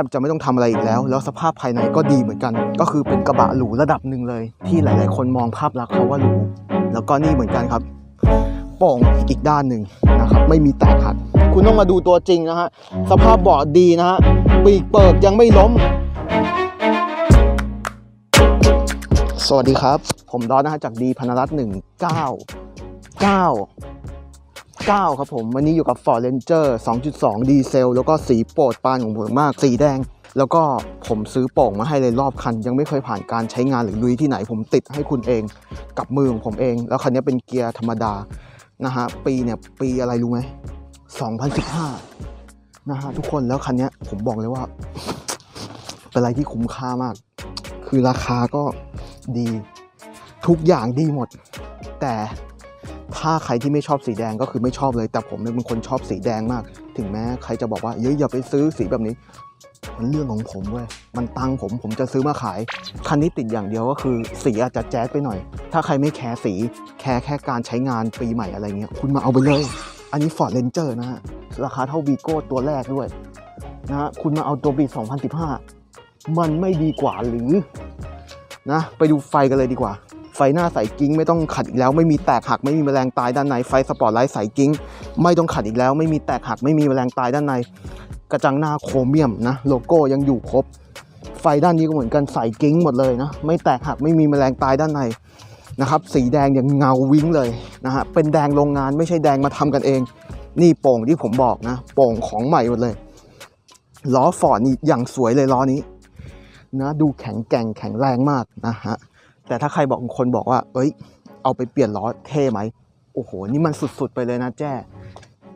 บจะไม่ต้องทำอะไรอีกแล้ว แล้วสภาพภายในก็ดีเหมือนกัน ก็คือเป็นกระบะหรูระดับหนึ่งเลย ที่หลาย ๆ คนมองภาพลักษณ์เขาว่าหรูแล้วก็นี่เหมือนกันครับโป่งอีกด้านหนึ่งนะครับไม่มีแตกหักคุณต้องมาดูตัวจริงนะฮะสภาพเบาะดีนะฮะปีกเปิกยังไม่ล้ม สวัสดีครับ ผมดอนนะฮะจากดีพนรัตน์หนึ่งเก้าเก้า เก้าครับผม วันนี้อยู่กับ Ford Ranger 2.2 ดีเซล แล้วก็สีโปรดปานของผมมาก สีแดง แล้วก็ผมซื้อโป่งมาให้เลยรอบคัน ยังไม่เคยผ่านการใช้งานหรือลุยที่ไหน ผมติดให้คุณเอง กับมือของผมเอง แล้วคันนี้เป็นเกียร์ธรรมดา นะฮะ ปีเนี่ย ปีอะไรรู้ไหม 2015 นะฮะทุกคน แล้วคันนี้ผมบอกเลยว่า เป็นอะไรที่คุ้มค่ามาก คือราคาก็ดี ทุกอย่างดีหมด แต่ ถ้าใครที่ไม่ชอบสีแดงก็คือไม่ชอบเลย แต่ผมเนี่ยเป็นคนชอบสีแดงมาก ถึงแม้ใครจะบอกว่าเฮ้ยอย่าไปซื้อสีแบบนี้ มันเรื่องของผมเว้ยมันตังผมผมจะซื้อมาขาย คันนี้ติดอย่างเดียวก็คือสีอาจจะแจ๊ดไปหน่อย ถ้าใครไม่แคร์สีแคร์แค่การใช้งานปีใหม่อะไรเงี้ยคุณมาเอาไปเลย อันนี้ Ford Ranger นะฮะราคาเท่าวีโก้ตัวแรกด้วยนะฮะคุณมาเอาตัวปี2015 มันไม่ดีกว่าหรือนะไปดูไฟกันเลยดีกว่า ไฟหน้าใสกิ้งไม่ต้องขัดอีกแล้วไม่มีแตกหักไม่มีแมลงตายด้านในไฟสปอร์ตไลท์ใสกิ้งไม่ต้องขัดอีกแล้ว ไม่มีแตกหักไม่มีแมลงตายด้านใน กระจังหน้าโครเมียมนะโลโก้ยังอยู่ครบ ไฟด้านนี้ก็เหมือนกันใสกิ้งหมดเลยนะไม่แตกหักไม่มีแมลงตายด้านในนะครับสีแดงอย่างเงาวิ้งเลยนะฮะเป็นแดงโรงงานไม่ใช่แดงมาทำกันเอง นี่โป่งที่ผมบอกนะโป่งของใหม่หมดเลยล้อฟอร์ดนี่อย่างสวยเลยล้อนี้นะดูแข็งแกร่งแข็งแรงมากนะฮะ แต่ถ้าใครบอกคนบอกว่า เอ้ย เอาไปเปลี่ยนล้อเท่ไหม โอ้โห นี่มันสุดๆไปเลยนะแจ้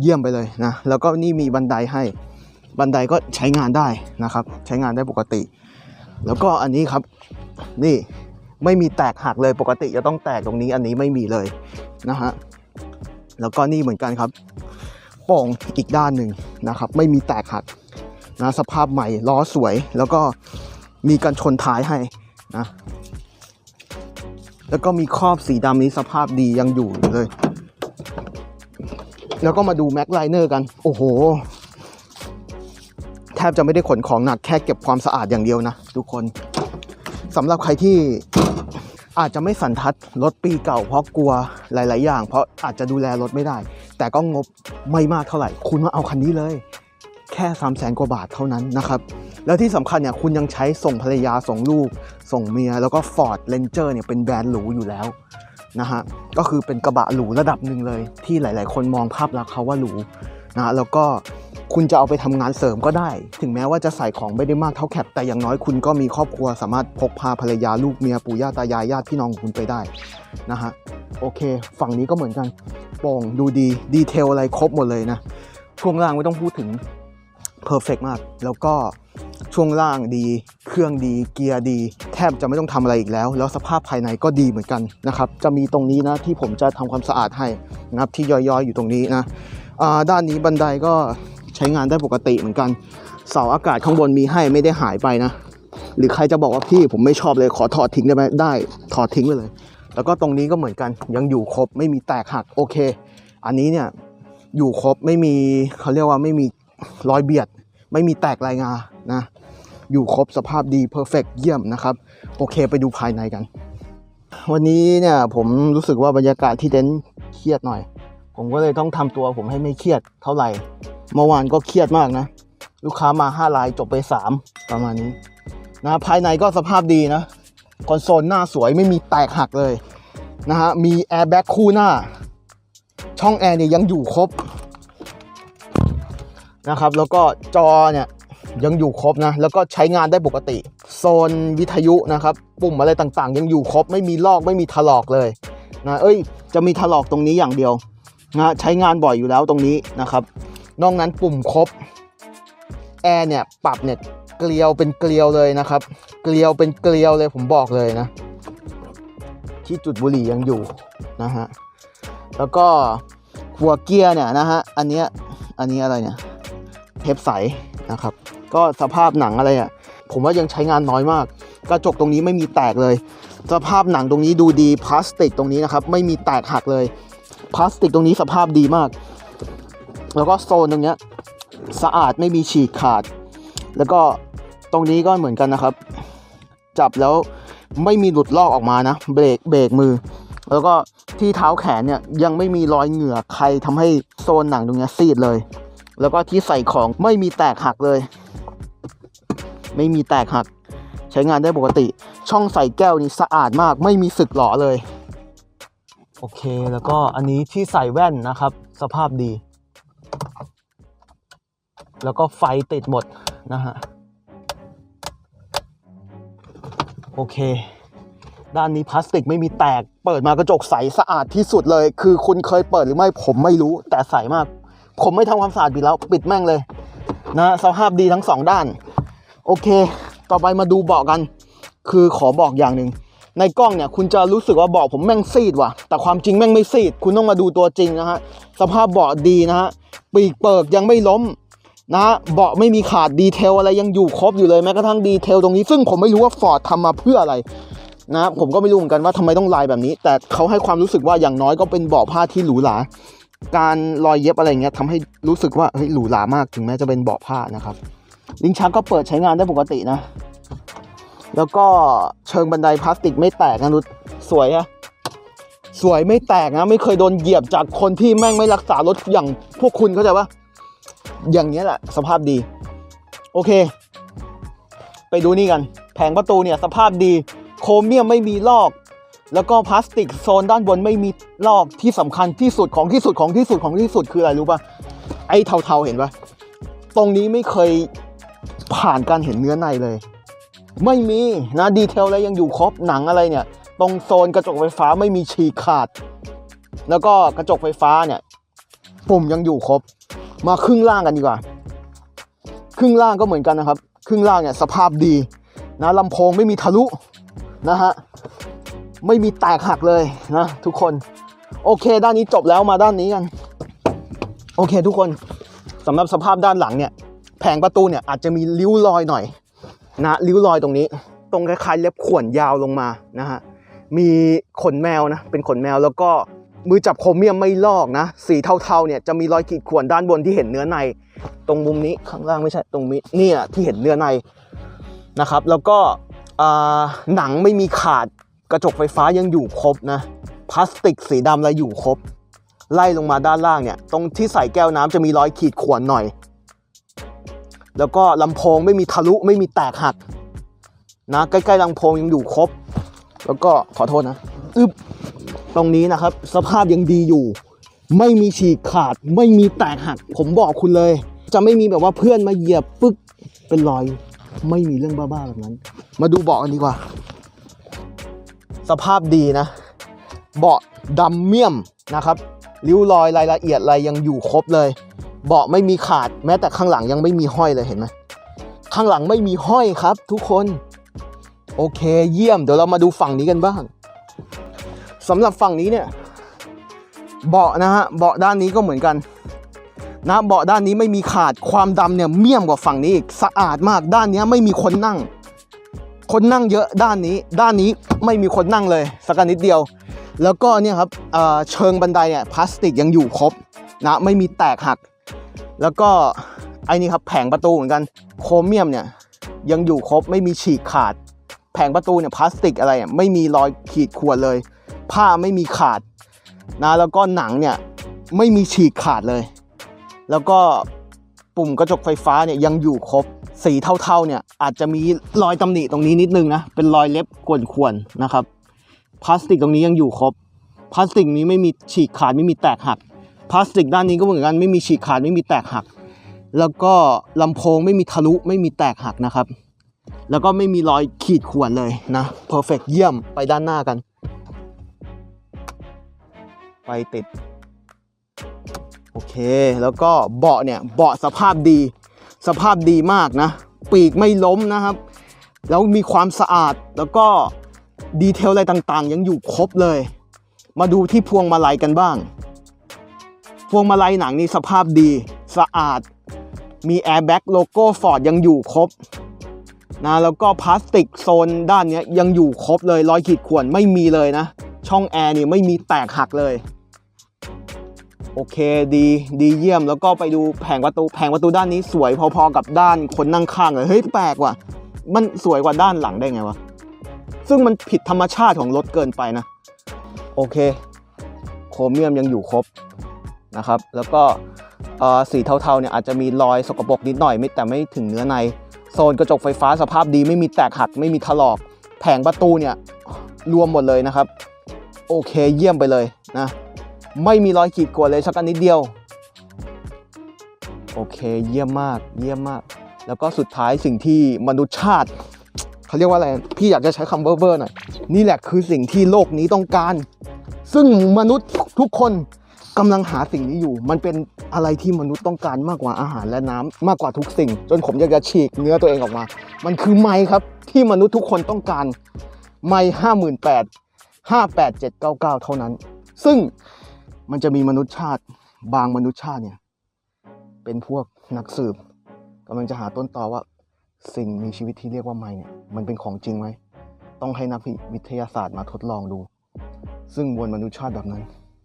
เยี่ยมไปเลยนะ แล้วก็นี่มีบันไดให้ บันไดก็ใช้งานได้นะครับ ใช้งานได้ปกติ แล้วก็อันนี้ครับ นี่ไม่มีแตกหักเลย ปกติจะต้องแตกตรงนี้ อันนี้ไม่มีเลยนะฮะ แล้วก็นี่เหมือนกันครับโป่งอีกด้านหนึ่งนะครับ ไม่มีแตกหักนะ สภาพใหม่ ล้อสวย แล้วก็มีกันชนท้ายให้นะ แล้วก็มีครอบสีดำนี้สภาพดียังอยู่เลย แล้วก็มาดูแม็กไลเนอร์กัน โอ้โห แทบจะไม่ได้ขนของหนักแค่เก็บความสะอาดอย่างเดียวนะ ทุกคนสำหรับใครที่อาจจะไม่สันทัดรถปีเก่าเพราะกลัวหลาย ๆ อย่าง เพราะอาจจะดูแลรถไม่ได้ แต่ก็งบไม่มากเท่าไหร่ คุณมาเอาคันนี้เลย แค่3 0 0แสนกว่าบาทเท่านั้นนะครับ แล้วที่สำคัญเนี่ยคุณยังใช้ส่งภรรยาส่งลูก ส่งเมีย แล้วก็ Ford Ranger เนี่ยเป็นแบรนด์หรูอยู่แล้วนะฮะก็คือเป็นกระบะหรูระดับหนึ่งเลย ที่หลาย ๆ คนมองภาพลักษณ์เขาว่าหรูนะฮะแล้วก็คุณจะเอาไปทำงานเสริมก็ได้ ถึงแม้ว่าจะใส่ของไม่ได้มากเท่าแคปแต่อย่างน้อยคุณก็มีครอบครัวสามารถพกพาภรรยาลูกเมียปู่ย่าตายายญาติพี่น้องของคุณไปได้นะฮะโอเค ฝั่งนี้ก็เหมือนกันโป่งดูดีดีเทลอะไรครบหมดเลยนะช่วงล่างไม่ต้องพูดถึงเพอร์เฟกมาก แล้วก็ ช่วงล่างดี เครื่องดี เกียร์ดี แทบจะไม่ต้องทำอะไรอีกแล้ว แล้วสภาพภายในก็ดีเหมือนกันนะครับ จะมีตรงนี้นะที่ผมจะทำความสะอาดให้นะครับที่ย่อยๆอยู่ตรงนี้นะอ่าด้านนี้บันไดก็ใช้งานได้ปกติเหมือนกัน เสาอากาศข้างบนมีให้ไม่ได้หายไปนะ หรือใครจะบอกว่าพี่ผมไม่ชอบเลยขอถอดทิ้งได้ไหมได้ถอดทิ้งไปเลย แล้วก็ตรงนี้ก็เหมือนกันยังอยู่ครบไม่มีแตกหักโอเค อันนี้เนี่ยอยู่ครบไม่มีเขาเรียกว่าไม่มีรอยเบียด ไม่มีแตกลายงานะ อยู่ครบสภาพดีเพอร์เฟกเยี่ยมนะครับ โอเคไปดูภายในกัน วันนี้เนี่ยผมรู้สึกว่าบรรยากาศที่เต็นท์เครียดหน่อย ผมก็เลยต้องทำตัวผมให้ไม่เครียดเท่าไหร่เมื่อวานก็เครียดมากนะ ลูกค้ามา5ลายจบไป 3 ประมาณนี้นะภายในก็สภาพดีนะคอนโซลหน้าสวยไม่มีแตกหักเลยนะฮะมีแอร์แบ็กคู่หน้า ช่องแอร์เนี่ยยังอยู่ครบนะครับแล้วก็จอเนี่ย ยังอยู่ครบนะ แล้วก็ใช้งานได้ปกติ โซนวิทยุนะครับ ปุ่มอะไรต่างๆ ยังอยู่ครบ ไม่มีลอกไม่มีถลอกเลยนะเอ้ย จะมีถลอกตรงนี้อย่างเดียวนะใช้งานบ่อยอยู่แล้วตรงนี้นะครับ นอกนั้นปุ่มครบแอร์เนี่ยปรับเนี่ยเกลียวเป็นเกลียวเลยนะครับ เกลียวเป็นเกลียวเลยผมบอกเลยนะ ที่จุดบุหรี่ยังอยู่นะฮะแล้วก็หัวเกียร์เนี่ยนะฮะอันเนี้ยอันนี้อะไรเนี่ยเทปใสนะครับ ก็สภาพหนังอะไรอะผมว่ายังใช้งานน้อยมาก กระจกตรงนี้ไม่มีแตกเลย สภาพหนังตรงนี้ดูดีพลาสติกตรงนี้นะครับไม่มีแตกหักเลยพลาสติกตรงนี้สภาพดีมาก แล้วก็โซนตรงเนี้ยสะอาดไม่มีฉีกขาด แล้วก็ตรงนี้ก็เหมือนกันนะครับ จับแล้วไม่มีหลุดลอกออกมานะ เบรกเบรกมือ แล้วก็ที่เท้าแขนเนี่ยยังไม่มีรอยเหงื่อใครทำให้โซนหนังตรงเนี้ยซีดเลย แล้วก็ที่ใส่ของไม่มีแตกหักเลย ไม่มีแตกหัก ใช้งานได้ปกติ ช่องใส่แก้วนี่สะอาดมาก ไม่มีสึกหลอเลย โอเคแล้วก็อันนี้ที่ใส่แว่นนะครับ สภาพดี แล้วก็ไฟติดหมดนะฮะโอเค ด้านนี้พลาสติกไม่มีแตก เปิดมากระจกใสสะอาดที่สุดเลย คือคุณเคยเปิดหรือไม่ผมไม่รู้ แต่ใสมาก ผมไม่ทำความสะอาดปิดแล้ว ปิดแม่งเลย นะสภาพดีทั้งสองด้าน โอเค ต่อไปมาดูเบาะกัน คือขอบอกอย่างหนึ่งในกล้องเนี่ยคุณจะรู้สึกว่าเบาะผมแม่งซีดว่ะ แต่ความจริงแม่งไม่ซีด คุณต้องมาดูตัวจริงนะฮะ สภาพเบาะดีนะฮะ ปีกเปิกยังไม่ล้มนะฮะ เบาะไม่มีขาดดีเทลอะไรยังอยู่ครบอยู่เลยแม้กระทั่งดีเทลตรงนี้ ซึ่งผมไม่รู้ว่าฟอร์ดทำมาเพื่ออะไรนะผมก็ไม่รู้เหมือนกันว่าทำไมต้องลายแบบนี้ แต่เขาให้ความรู้สึกว่าอย่างน้อยก็เป็นเบาะผ้าที่หรูหรา การรอยเย็บอะไรเงี้ยทำให้รู้สึกว่าเฮ้ยหรูหรามากถึงแม้จะเป็นเบาะผ้านะครับ ลิ้นชักก็เปิดใช้งานได้ปกตินะ แล้วก็เชิงบันไดพลาสติกไม่แตกนะนุชสวยอะสวยไม่แตกนะ ไม่เคยโดนเหยียบจากคนที่แม่งไม่รักษารถอย่างพวกคุณเข้าใจปะอย่างนี้แหละ สภาพดี โอเค ไปดูนี่กัน แผงประตูเนี่ยสภาพดี โครเมียมไม่มีลอก แล้วก็พลาสติกโซนด้านบนไม่มีลอกที่สำคัญที่สุดของที่สุดของที่สุดของที่สุดคืออะไรรู้ปะไอ้เทาๆเห็นปะตรงนี้ไม่เคย ผ่านการเห็นเนื้อในเลย ไม่มีนะดีเทลอะไรยังอยู่ครบหนังอะไรเนี่ย ตรงโซนกระจกไฟฟ้าไม่มีฉีกขาด แล้วก็กระจกไฟฟ้าเนี่ยปุ่มยังอยู่ครบ มาครึ่งล่างกันดีกว่า ครึ่งล่างก็เหมือนกันนะครับ ครึ่งล่างเนี่ยสภาพดีนะลำโพงไม่มีทะลุนะฮะไม่มีแตกหักเลยนะทุกคนโอเค ด้านนี้จบแล้วมาด้านนี้กัน โอเคทุกคนสำหรับสภาพด้านหลังเนี่ย แผงประตูเนี่ยอาจจะมีริ้วรอยหน่อยนะริ้วรอยตรงนี้ ตรงคล้ายๆเล็บข่วนยาวลงมานะฮะมีขนแมวนะเป็นขนแมวแล้วก็มือจับโครเมียมไม่ลอกนะสีเทาๆเนี่ยจะมีรอยขีดข่วนด้านบนที่เห็นเนื้อใน ตรงมุมนี้ข้างล่างไม่ใช่ตรงนี้เนี่ยที่เห็นเนื้อในนะครับแล้วก็อ่าหนังไม่มีขาดกระจกไฟฟ้ายังอยู่ครบนะพลาสติกสีดำอะไรอยู่ครบ ไล่ลงมาด้านล่างเนี่ยตรงที่ใส่แก้วน้ำจะมีรอยขีดข่วนหน่อย แล้วก็ลำโพงไม่มีทะลุไม่มีแตกหักนะใกล้ๆลำโพงยังอยู่ครบ แล้วก็ขอโทษนะอึบตรงนี้นะครับ สภาพยังดีอยู่ ไม่มีฉีกขาดไม่มีแตกหัก ผมบอกคุณเลย จะไม่มีแบบว่าเพื่อนมาเหยียบปึ๊กเป็นรอย ไม่มีเรื่องบ้าๆแบบนั้น มาดูเบาะกันดีกว่า สภาพดีนะ เบาะดำเมี่ยมนะครับริ้วรอยรายละเอียดอะไรยังอยู่ครบเลย เบาะไม่มีขาดแม้แต่ข้างหลังยังไม่มีห้อยเลยเห็นไหมข้างหลังไม่มีห้อยครับ ทุกคน โอเคเยี่ยมเดี๋ยวเรามาดูฝั่งนี้กันบ้างสำหรับฝั่งนี้เนี่ยเบาะนะฮะเบาะด้านนี้ก็เหมือนกันนะเบาะด้านนี้ไม่มีขาดความดำเนี่ยเมี่ยมกว่าฝั่งนี้อีกสะอาดมากด้านนี้ไม่มีคนนั่ง คนนั่งเยอะด้านนี้ ด้านนี้ไม่มีคนนั่งเลยสักนิดเดียว แล้วก็เนี่ยครับเชิงบันไดเนี่ยพลาสติกยังอยู่ครบนะไม่มีแตกหัก แล้วก็ไอ้นี่ครับแผงประตูเหมือนกันโครเมียมเนี่ยยังอยู่ครบไม่มีฉีกขาด แผงประตูเนี่ยพลาสติกอะไรอะไม่มีรอยขีดข่วนเลย ผ้าไม่มีขาดนะแล้วก็หนังเนี่ยไม่มีฉีกขาดเลย แล้วก็ปุ่มกระจกไฟฟ้าเนี่ยยังอยู่ครบสีเทาๆเนี่ยอาจจะมีรอยตำหนิตรงนี้นิดนึงนะเป็นรอยเล็บข่วนๆนะครับพลาสติกตรงนี้ยังอยู่ครบพลาสติกนี้ไม่มีฉีกขาดไม่มีแตกหัก พลาสติกด้านนี้ก็เหมือนกันไม่มีฉีกขาดไม่มีแตกหัก แล้วก็ลำโพงไม่มีทะลุไม่มีแตกหักนะครับ แล้วก็ไม่มีรอยขีดข่วนเลยนะเพอร์เฟกเยี่ยมไปด้านหน้ากัน ไปติด โอเค แล้วก็เบาะเนี่ยเบาะสภาพดี สภาพดีมากนะ ปีกไม่ล้มนะครับ แล้วมีความสะอาดแล้วก็ดีเทลอะไรต่างๆ ยังอยู่ครบเลย มาดูที่พวงมาลัยกันบ้าง พวงมาลัยหนังนี่สภาพดีสะอาด มีแอร์แบ็กโลโก้ฟอร์ดยังอยู่ครบนะแล้วก็พลาสติกโซนด้านนี้ยยังอยู่ครบเลยรอยขีดข่วนไม่มีเลยนะ ช่องแอร์นี่ไม่มีแตกหักเลย โอเคดีดีเยี่ยมแล้วก็ไปดูแผงประตูแผงประตูด้านนี้สวยพอๆกับด้านคนนั่งข้างเลยเฮ้ยแปลกว่ะมันสวยกว่าด้านหลังได้ไงวะซึ่งมันผิดธรรมชาติของรถเกินไปนะ โอเค โครเมียมยังอยู่ครบ นะครับ แล้วก็สีเทาๆเนี่ยอาจจะมีรอยสกปรกนิดหน่อยไม่แต่ไม่ถึงเนื้อใน โซนกระจกไฟฟ้าสภาพดีไม่มีแตกหักไม่มีถลอก แผงประตูเนี่ยรวมหมดเลยนะครับ โอเคเยี่ยมไปเลยนะไม่มีรอยขีดข่วนเลยสักนิดเดียว โอเคเยี่ยมมากเยี่ยมมาก แล้วก็สุดท้ายสิ่งที่มนุษยชาติเขาเรียกว่าอะไรพี่อยากจะใช้คำเวอร์ๆหน่อยนี่แหละคือสิ่งที่โลกนี้ต้องการ ซึ่งมนุษย์ทุกคน กำลังหาสิ่งนี้อยู่ มันเป็นอะไรที่มนุษย์ต้องการมากกว่าอาหารและน้ำมากกว่าทุกสิ่ง จนผมอยากจะฉีกเนื้อตัวเองออกมา มันคือไม้ครับที่มนุษย์ทุกคนต้องการ ไม้ห้าหมื่นแปดห้าแปดเจ็ดเก้าเก้าเท่านั้น ซึ่งมันจะมีมนุษยชาติ บางมนุษยชาติเนี่ย เป็นพวกนักสืบกำลังจะหาต้นตอว่า สิ่งมีชีวิตที่เรียกว่าไม้เนี่ย มันเป็นของจริงไหมต้องให้นักวิทยาศาสตร์มาทดลองดู ซึ่งมวลมนุษยชาติแบบนั้น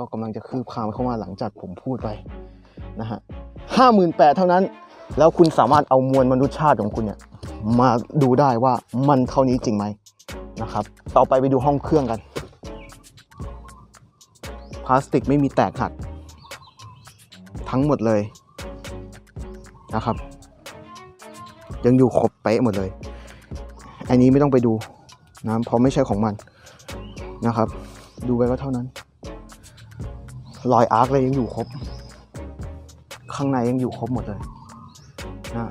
ก็กำลังจะคืบคลานเข้ามาหลังจากผมพูดไปนะฮะห้าหมื่นแปดเท่านั้น แล้วคุณสามารถเอามวลมนุษยชาติของคุณเนี่ยมาดูได้ว่ามันเท่านี้จริงไหมนะครับ ต่อไปไปดูห้องเครื่องกัน พลาสติกไม่มีแตกหัก ทั้งหมดเลยนะครับ ยังอยู่ครบเป๊ะหมดเลย อันนี้ไม่ต้องไปดูนะเพราะไม่ใช่ของมันนะครับ ดูไปก็เท่านั้น รอยอาร์คเลยยังอยู่ครบ ข้างในยังอยู่ครบหมดเลยนะ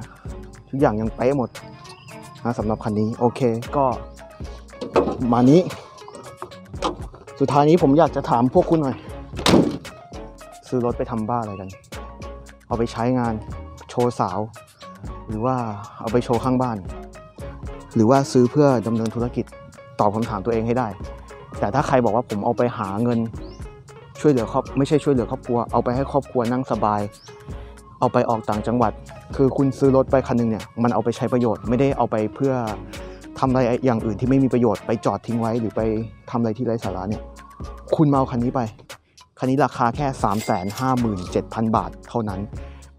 ทุกอย่างยังเป๊ะหมดนะสำหรับคันนี้ โอเคก็มานี้ สุดท้ายนี้ผมอยากจะถามพวกคุณหน่อย ซื้อรถไปทำบ้าอะไรกัน เอาไปใช้งานโชว์สาว หรือว่าเอาไปโชว์ข้างบ้าน หรือว่าซื้อเพื่อดำเนินธุรกิจตอบคำถามตัวเองให้ได้ แต่ถ้าใครบอกว่าผมเอาไปหาเงิน ช่วยเหลือครอบไม่ใช่ช่วยเหลือครอบครัวเอาไปให้ครอบครัวนั่งสบาย เอาไปออกต่างจังหวัด คือคุณซื้อรถไปคันหนึงเนี่ยมันเอาไปใช้ประโยชน์ไม่ได้เอาไปเพื่อทำอะไรอย่างอื่นที่ไม่มีประโยชน์ไปจอดทิ้งไว้หรือไปทำอะไรที่ไร้สาระเนี่ยคุณมาเอาคันนี้ไป คันนี้ราคาแค่ 357,000 บาท เท่านั้น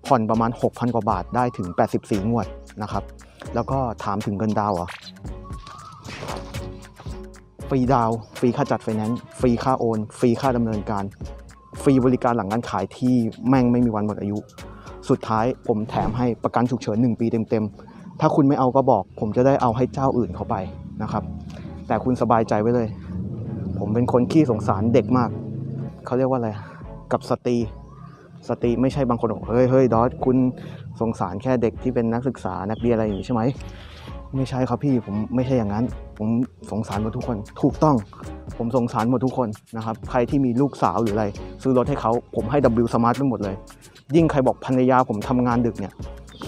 ผ่อนประมาณ 6,000 กว่าบาทได้ถึง 84 งวดนะครับ แล้วก็ถามถึงเงินดาวน์เหรอ ฟรีดาวฟรีค่าจัดไฟแนนซ์ฟรีค่าโอนฟรีค่าดำเนินการ ฟรีบริการหลังการขายที่แม่งไม่มีวันหมดอายุ สุดท้ายผมแถมให้ประกันฉุกเฉิน 1 ปีเต็มๆ ถ้าคุณไม่เอาก็บอก ผมจะได้เอาให้เจ้าอื่นเขาไปนะครับ แต่คุณสบายใจไว้เลย ผมเป็นคนขี้สงสารเด็กมาก เขาเรียกว่าอะไร กับสตรีสตรีไม่ใช่บางคนบอกเฮ้ยเฮ้ยดอสคุณสงสารแค่เด็กที่เป็นนักศึกษานักเรียนอะไรอย่างนี้ใช่ไหม ไม่ใช่ครับพี่ผมไม่ใช่อย่างนั้น ผมสงสารหมดทุกคน ถูกต้อง ผมสงสารหมดทุกคนนะครับ ใครที่มีลูกสาวหรืออะไร ซื้อรถให้เขาผมให้ W Smart ไปหมดเลย ยิ่งใครบอกภรรยาผมทำงานดึกเนี่ย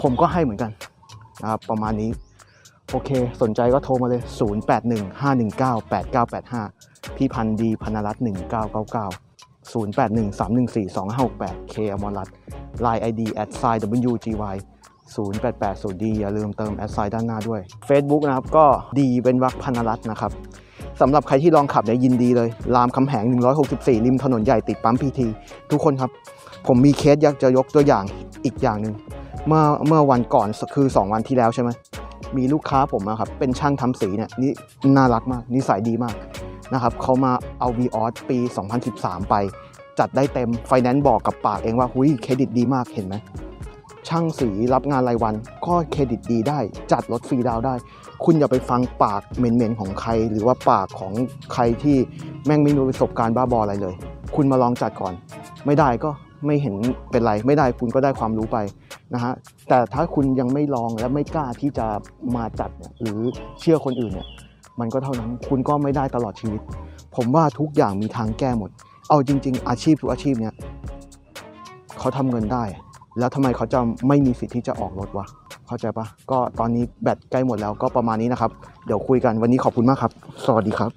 ผมก็ให้เหมือนกันนะครับประมาณนี้ โอเค สนใจก็โทรมาเลย 0815198985 พี่พันดีพนรัตน์1999 0813142568 K อมรรัตน์ Line ID at sign WGY 0880D อย่าลืมเติมแอดไซน์ด้านหน้าด้วย Facebook นะครับ ก็ดีเป็นวักพันรัตน์นะครับสำหรับใครที่ลองขับเนี่ยยินดีเลย รามคำแหง 164 ริมถนนใหญ่ติดปั๊มพีทีทุกคนครับ ผมมีเคสอยากจะยกตัวอย่างอีกอย่างหนึ่งเมื่อเมื่อวันก่อนคือ 2 วันที่แล้วใช่ไหมมีลูกค้าผมอะครับ เป็นช่างทำสีเนี่ยนี่น่ารักมาก นิสัยดีมากนะครับเขามาเอา v ีออสปี 2013 ไป จัดได้เต็มไฟแนนซ์บอกกับปากเองว่า หุยเครดิตดีมากเห็นไหม ช่างสีรับงานรายวัน ก็เครดิตดีได้ จัดรถฟรีดาวได้ คุณอย่าไปฟังปากเหม็นๆของใคร หรือว่าปากของใครที่แม่งไม่มีประสบการณ์บ้าบออะไรเลย คุณมาลองจัดก่อน ไม่ได้ก็ไม่เห็นเป็นไรไม่ได้คุณก็ได้ความรู้ไปนะฮะแต่ถ้าคุณยังไม่ลองและไม่กล้าที่จะมาจัดเนี่ยหรือเชื่อคนอื่นเนี่ยมันก็เท่านั้นคุณก็ไม่ได้ตลอดชีวิต ผมว่าทุกอย่างมีทางแก้หมด เอาจริง ๆ อาชีพทุกอาชีพเนี่ยเขาทำเงินได้ แล้วทำไมเขาจะไม่มีสิทธิ์ที่จะออกรถวะเข้าใจปะก็ตอนนี้แบตใกล้หมดแล้วก็ประมาณนี้นะครับ เดี๋ยวคุยกันวันนี้ขอบคุณมากครับ สวัสดีครับ